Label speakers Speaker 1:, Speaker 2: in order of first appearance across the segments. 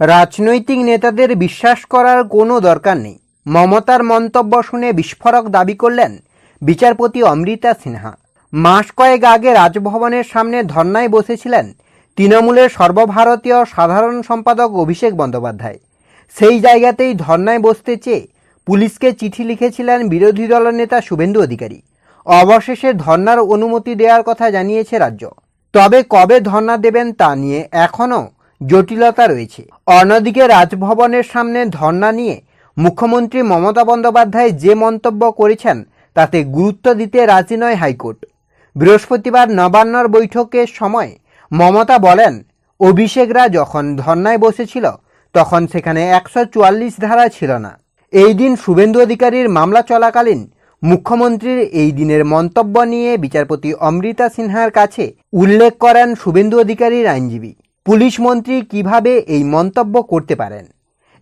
Speaker 1: রাজনৈতিক নেতাদের বিশ্বাস করার কোনো দরকার নেই। মমতার মন্তব্য শুনে বিস্ফোরক দাবি করলেন বিচারপতি অমৃতা সিনহা। মাস কয়েক আগে রাজভবনের সামনে ধর্নায় বসেছিলেন তৃণমূলের সর্বভারতীয় সাধারণ সম্পাদক অভিষেক বন্দ্যোপাধ্যায়। সেই জায়গাতেই ধর্নায় বসতে চেয়ে পুলিশকে চিঠি লিখেছিলেন বিরোধী দলনেতা শুভেন্দু অধিকারী। অবশেষে ধর্নার অনুমতি দেওয়ার কথা জানিয়েছে রাজ্য। তবে কবে ধর্না দেবেন তা নিয়ে এখনও জটিলতা রয়েছে। অন্যদিকে রাজভবনের সামনে ধর্না নিয়ে মুখ্যমন্ত্রী মমতা বন্দ্যোপাধ্যায় যে মন্তব্য করেছেন, তাতে গুরুত্ব দিতে রাজি নয় হাইকোর্ট। বৃহস্পতিবার নবান্নর বৈঠকের সময় মমতা বলেন, অভিষেকরা যখন ধর্নায় বসেছিল, তখন সেখানে একশো চুয়াল্লিশ ধারা ছিল না। এই দিন শুভেন্দু অধিকারীর মামলা চলাকালীন মুখ্যমন্ত্রীর এই দিনের মন্তব্য নিয়ে বিচারপতি অমৃতা সিনহার কাছে উল্লেখ করেন শুভেন্দু অধিকারীর আইনজীবী। পুলিশ মন্ত্রী কীভাবে এই মন্তব্য করতে পারেন?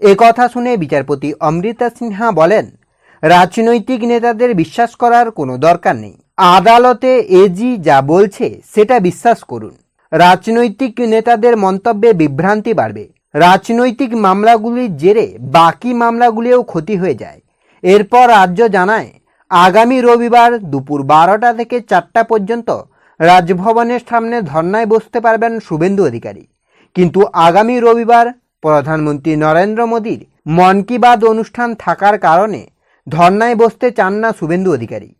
Speaker 1: এ কথা শুনে বিচারপতি অমৃতা সিনহা বলেন, রাজনৈতিক নেতাদের বিশ্বাস করার কোনো দরকার নেই। আদালতে এজি যা বলছে, সেটা বিশ্বাস করুন। রাজনৈতিক নেতাদের মন্তব্যে বিভ্রান্তি বাড়বে। রাজনৈতিক মামলাগুলির জেরে বাকি মামলাগুলিও ক্ষতি হয়ে যায়। এরপর রাজ্য জানায়, আগামী রবিবার দুপুর বারোটা থেকে চারটা পর্যন্ত রাজভবনের সামনে ধর্নায় বসতে পারবেন শুভেন্দু অধিকারী। কিন্তু আগামী রবিবার প্রধানমন্ত্রী নরেন্দ্র মোদীর মন কি বাত অনুষ্ঠান থাকার কারণে ধর্নায় বসতে চান না শুভেন্দু অধিকারী।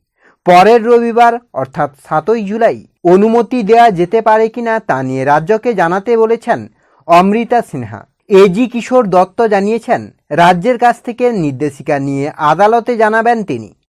Speaker 1: পরের রবিবার, অর্থাৎ সাতই জুলাই, অনুমতি দেয়া যেতে পারে কিনা তা নিয়ে রাজ্যকে জানাতে বলেছেন অমৃতা সিনহা। এজি কিশোর দত্ত জানিয়েছেন, রাজ্যের কাছ থেকে নির্দেশিকা নিয়ে আদালতে জানাবেন তিনি।